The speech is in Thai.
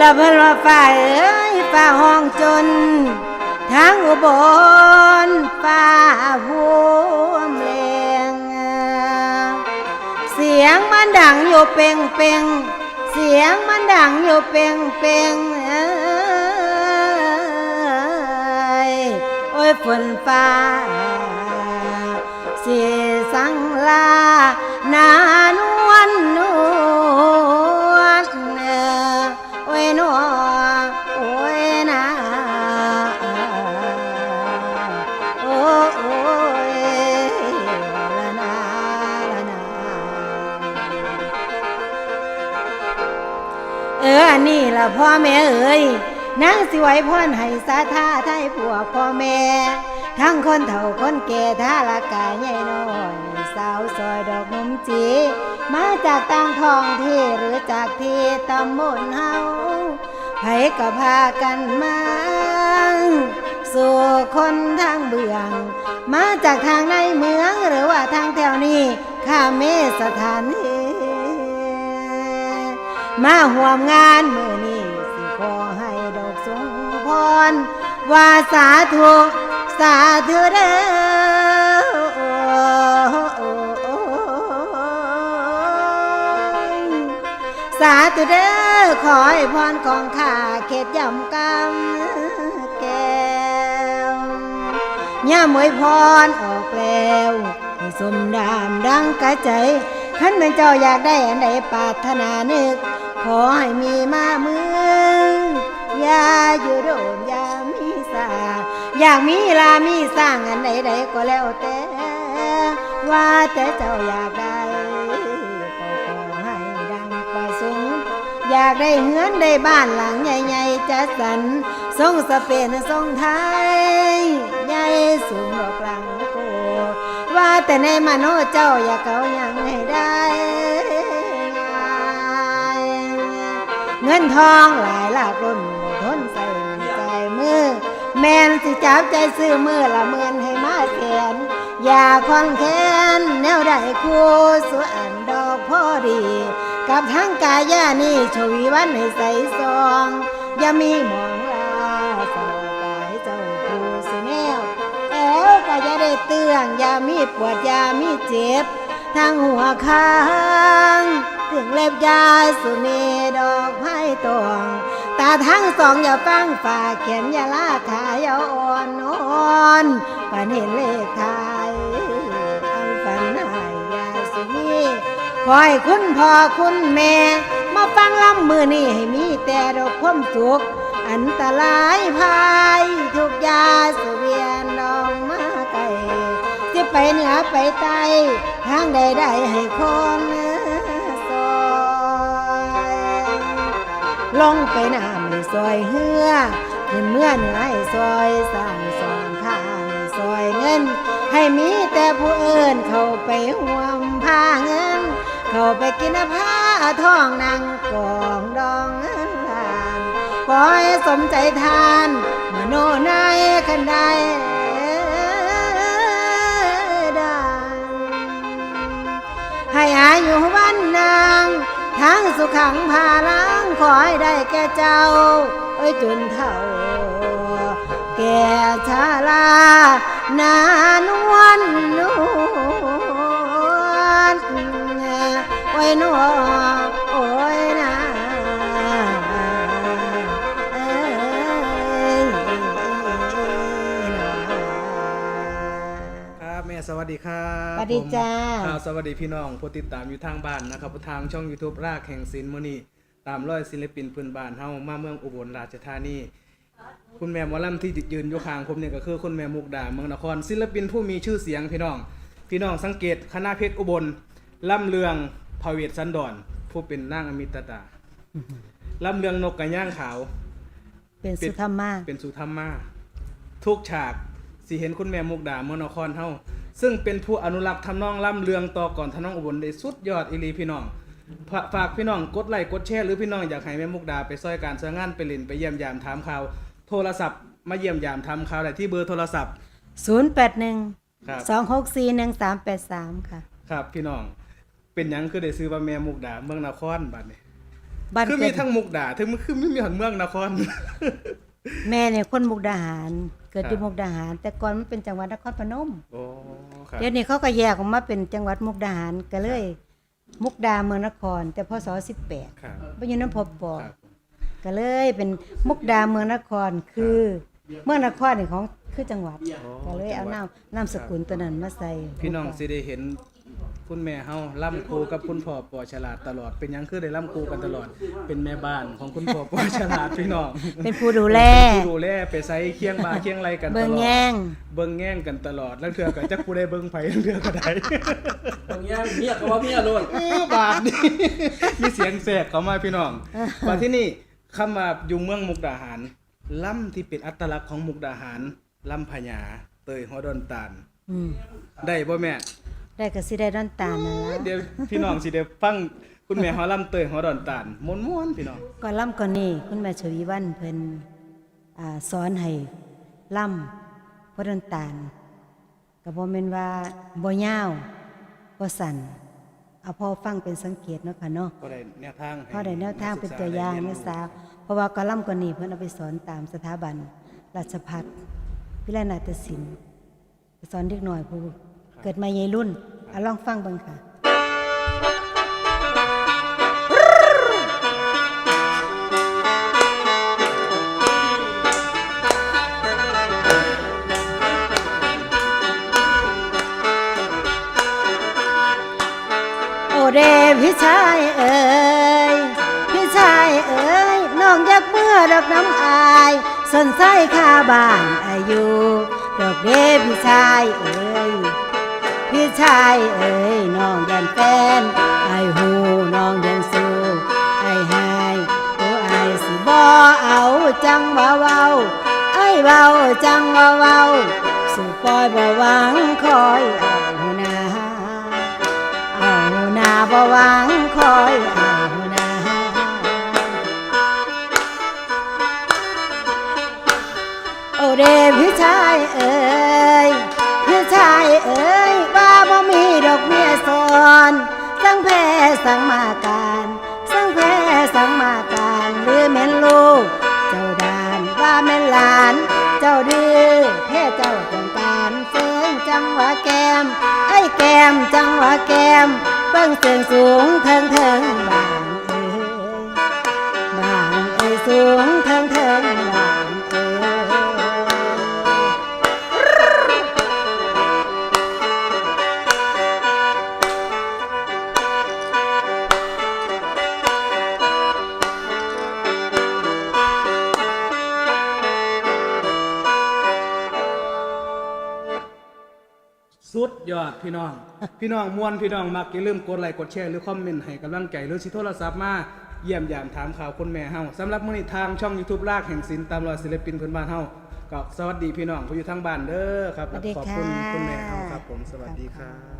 แล้วเพิ่นว่าฝ่าเอ้ยฝ่าห้องจนทางอุบลฝ่าห่วมแรงเสียงมันดังอยู่เป่งเป่งเสียงมันดังอยู่เป่งเป่งเอ้ยโอ้ยฝนฟ้าเสิสังลานา นนี้ล่ะพ่อแม่เอ๋ยนางสิไหวพรให้สาธาไทยพวพ่อแม่ ทั้งคนเฒ่าคนแก่ท่าละกายใหญ่น้อยสาวซอยดอกนมจี มาจากต่างทองที่หรือจากที่ตำบลเฮาไผก็พากันมาสู่คนทางเบือง มาจากทางในเมืองหรือว่าทางแถวนี้ข้าเมสถานเมาห่วมงานมือนี้สิขอให้ดอกสงพรว่าสาธุสาธุเด้อสาธุเด้อขอให้พรของข้าเขตย่ำกำแก้วย่ามวยพรออกแล้วให้สมดามดังกระใจ ขันเป็นเจ้าอยากได้อันใดปรารถนานึก ขอให้มีมาเมืองอย่าอยู่โดนอย่ามีสา อยากมีลามีสร้างอันใดๆก็แล้วแต่ ว่าแต่เจ้าอยากได้ขอให้ดังประสงค์อยากได้เฮือนได้บ้านหลังใหญ่ๆจะสันทรงสเปนทรงไทย ใหญ่สูงดอกกลาง ว่าแต่ในมโนเจ้าอยากเก่ายังให้ได้เงินทองหลายหลากล้นทนใส่ใจมือ แมนสิจับใจซื้อมือละเมินให้มาแขนอย่าคอนแค้นแนวได้คู่สวนดอกพอดี กับทั้งกายานี่ชวีวันให้ใส่ซอง อย่ามีหมอ เตืองอย่ามีปวดอย่ามีเจ็บทางหัวข้าง ถึงเล็บยาสุเนดอกไม้ตวงตาทั้งสองอย่าฟังฝ่าเขียนอย่าลาขายอย่าอ่อนนอนฝันเห็นเลขไทยอันฝันหายยาสุนีคอยคุณพ่อคุณแม่ มาฟังลำมือนี่ให้มีแต่ดอกความสุข อันตรายภาย ไปใต้ทางใดได้ให้คนซอยลงไปน้ำให้ซอยเฮือขึ้นเมื่อเหนือให้ซอยสร้างสองข้างซอยเงิน ให้มีแต่ผู้เอื่นเข้าไปห่วมผ้าเงิน เข้าไปกินผ้าทองนางกองดองเงินลานขอให้สมใจทานมโนนายคันใดได้ สุขังพาลังขอให้ได้แก่เจ้า เอ้ยจนเท่า แก่ชาลา นานวน วัสดีจ้าผมครับสวัสดีพี่น้องผู้ติดตามอยู่ทางบ้านนะครับทางช่อง YouTube รากแห่งศิลป์มื้อนี้ตามร้อยศิลปินพื้นบ้านเฮามาเมืองอุบลราชธานีคุณแม่หมอลำที่ยืนอยู่ข้างผมเนี่ยก็คือคุณแม่มุกดาเมืองนคร ศิลปินผู้มีชื่อเสียงพี่น้อง พี่น้องสังเกตคณะเพชรอุบลล่ำเลืองพระเวทสันดรผู้เป็นนางอมิตตาล่ำเลืองนกกระย่างขาว เป็นสุธรรมาเป็นสุธรรมาทุกฉากสิเห็นคุณแม่มุกดาเมืองนครเฮา ซึ่งเป็นผู้อนุรักษ์ทำนองล่ำเลืองต่อก่อนทำนองอุบลได้สุดยอดอีหลีพี่น้องฝาฝากพี่น้องกดไลค์กดแชร์หรือพี่น้องอยากให้แม่มุกดาไปซอยการซอยงานไปเล่นไปเยี่ยมยามถามข่าวโทรศัพท์มาเยี่ยมยามทำข่าวได้ที่เบอร์โทรศัพท์ศูนย์แปดหนึ่งครับสองหกสี่หนึ่งสามแปดสามค่ะ ครับพี่น้อง เป็นหยังคือได้ซื้อว่าแม่มุกดาเมืองนครบัดนี้บ้านคือเกิมีดทั้งมุกดาถึงมันคือไม่มีหันเมืองนคร แม่เนี่ยคนมุกดาหาร เกิดครับที่มุกดาหาร แต่ก่อนมันเป็นจังหวัดนครพนมโอ้ครับ เดี๋ยวนี้เขาก็แยกออกมาเป็นจังหวัดมุกดาหารก็เลย มุกดาเมืองนคร แต่พศ18ครับบ่อยู่น้ำพบปอครับ ก็เลยเป็นมุกดาเมืองนครคือเมืองนครนี่ของคือจังหวัด ก็เลยเอานามนามสกุลตัวนั้นมาใส่พี่น้องสิได้เห็น คุณแม่เฮาล่ำครูกับคุณพ่อปอฉลาดตลอด เป็นหยังคือได้ล่ำครูกันตลอด เป็นแม่บ้านของคุณพ่อปอฉลาดพี่น้องเป็นผู้ดูแลผู้ดูแลไปใส่เคียงบ่าเคียงไรกันตลอด เบิ่งแย่งเบิ่งแง่งกันตลอดแล้วเทื่อก็จักผู้ใดเบิ่งไผเทื่อก็ได้บางอย่างเมียก็ว่าเมียโลดเออบาดนี่มีเสียงแสกเข้ามาพี่น้องมาที่นี่คำว่าอยู่เมืองมุกดาหารล่ำที่เป็นอัตลักษณ์ของมุกดาหารล่ำพญาเตยฮอดอนตาลอืมได้บ่แม่ ได้ก็สิได้ด้านตาลนั่นล่ะเดี๋ยวพี่น้องสิได้ฟังคุณแม่เฮาล่ำเตยฮอดอนตาลม่วนๆพี่น้องก่อนล่ำก่อนนี้คุณแม่ชวีวันเพิ่นอ่าสอนให้ล่ำพอด้านตาลก็บ่แม่นว่าบ่ยาวบ่สั้นเอาพอฟังเป็นสังเกตเนาะค่ะเนาะก็ได้แนวทางให้พอได้แนวทางเป็นตัวอย่างนักศึกษาเพราะว่ากอลัมน์ก่อนนี้เพิ่นเอาไปสอนตามสถาบันราชพัฒวิไลนาฏศิลป์ไปสอนเด็กหน่อยผู้ เกิดมาใหญ่รุ่นเอาลองฟังเบิ่งค่ะโอเดพี่ชายเอ๋ยพี่ชายเอ๋ยน้องยักเมื่อดอกน้ำอายสนใจค่าบ้านอายุดอกเดพี่ชายเอ๋ย พี่ชายเอ๋ยน้องยันแฟนไอหูน้องยันสู้ไอหายตัวไอสิบ่เอาจังบ่เว้าไอ้เว้าจังบ่เว้าสู่ปอยบ่หวังคอยเอานาเอาหนาบ่หวังคอยเอาหนาโอเดพี่ชาย แก้มเบิ้งเสียงสูงเทิงเทิงบา ยอดพี่น้อง พี่น้องม่วนพี่น้องมักอย่าลืมกดไลค์กดแชร์หรือคอมเมนต์ให้กำลังใจหรือสิโทรศัพท์มาเยี่ยมยามถามข่าวคนแม่เฮาสำหรับมื้อนี้ทางช่อง YouTube รากแห่งศิลป์ตามรอยศิลปินพื้นบ้านเฮาก็สวัสดีพี่น้องผู้อยู่ทางบ้านเด้อครับสวัสดีขอบคุณค่ะคุณแม่เฮาครับ ผมสวัสดีครับ